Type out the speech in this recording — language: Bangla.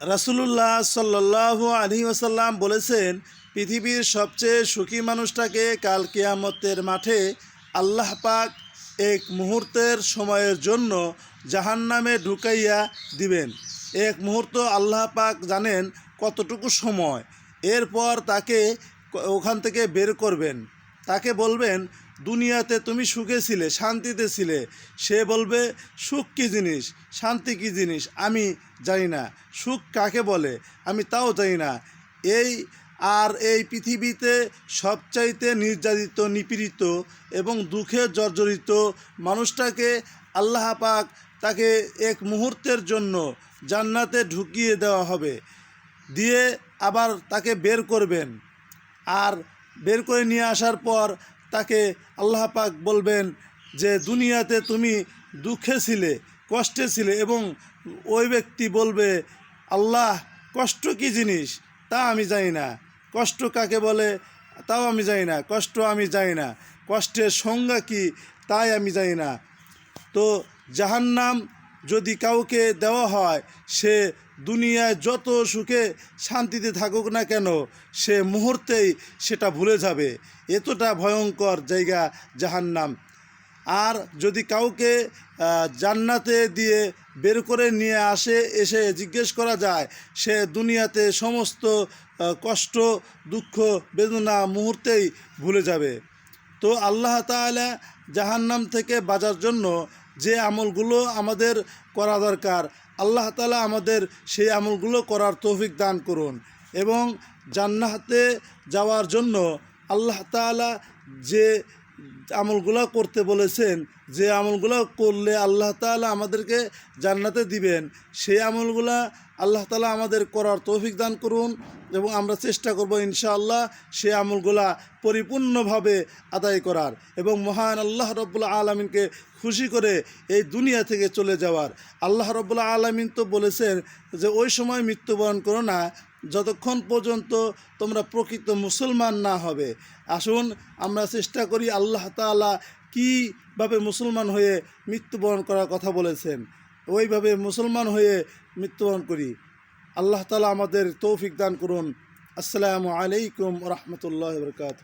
রাসুলুল্লাহ সাল্লাহ আলী ওসাল্লাম বলেছেন, পৃথিবীর সবচেয়ে সুখী মানুষটাকে কাল কিয়ামতের মাঠে আল্লাহ পাক এক মুহূর্তের সময়ের জন্য জাহান্নামে ঢুকাইয়া দিবেন। এক মুহূর্ত আল্লাহ পাক জানেন কতটুকু সময়। এরপর তাকে ওখান থেকে বের করবেন। তাকে বলবেন, দুনিয়াতে তুমি সুখে ছিলে, শান্তিতে ছিলে। সে বলবে, সুখ কী জিনিস? শান্তি কী জিনিস? আমি জানি না। সুখ কাকে বলে? আমি তাও জানি না। এই আর এই পৃথিবীতে সবচাইতে নির্যাতিত, নিপীড়িত এবং দুঃখে জর্জরিত মানুষটাকে আল্লাহ পাক তাকে এক মুহূর্তের জন্য জান্নাতে ঢুকিয়ে দেওয়া হবে। দিয়ে আবার তাকে বের করবেন। আর বের করে নিয়ে আসার পর তাকে আল্লাহ পাক বলবেন যে, দুনিয়াতে তুমি দুঃখে ছিলে, কষ্টে ছিলে এবং ওই ব্যক্তি বলবে, আল্লাহ, কষ্ট কি জিনিস? তা আমি জানি না। কষ্ট কাকে বলে? তাও আমি জানি না। কষ্ট আমি জানি না। কষ্টের সংজ্ঞা কি? তাই আমি জানি না। তো জাহান্নাম যদি কাউকে দেওয়া হয়, সে দুনিয়ায় যত সুখে শান্তিতে থাকুক না কেন, সে মুহূর্তেই সেটা ভুলে যাবে। এতটা ভয়ঙ্কর জায়গা জাহান্নাম। আর যদি কাউকে জান্নাতে দিয়ে বের করে নিয়ে আসে, এসে জিজ্ঞেস করা যায়, সে দুনিয়াতে সমস্ত কষ্ট, দুঃখ, বেদনা মুহূর্তেই ভুলে যাবে। তো আল্লাহ তাআলা জাহান্নাম থেকে বাঁচার জন্য যে আমলগুলো আমাদের করা দরকার। আল্লাহ তালা আমাদের সেই আমলগুলো করার তৌফিক দান করুন এবং জান্নাতে যাওয়ার জন্য আল্লাহ তালা যে আমলগুলো করতে বলেছেন, যে আমলগুলো করলে আল্লাহ তাআলা আমাদেরকে জান্নাতে দিবেন। সেই আমলগুলা আল্লাহ তাআলা আমাদের করার তৌফিক দান করুন এবং আমরা চেষ্টা করব ইনশাআল্লাহ সেই আমলগুলা পরিপূর্ণভাবে আদায় করার এবং মহান আল্লাহ রব্বুল্লা আলমিনকে খুশি করে এই দুনিয়া থেকে চলে যাওয়ার। আল্লাহ রব্বুল্লা আলমিন তো বলেছেন যে, ওই সময় মৃত্যুবরণ করো না যতক্ষণ পর্যন্ত তোমরা প্রকৃত মুসলমান না হবে, আসুন আমরা চেষ্টা করি আল্লাহ তালা কীভাবে মুসলমান হয়ে মৃত্যুবরণ করার কথা বলেছেন, ওইভাবে মুসলমান হয়ে মৃত্যুবরণ করি। আল্লাহ তালা আমাদের তৌফিক দান করুন। আসসালামু আলাইকুম রহমতুল্লাহ বরকাত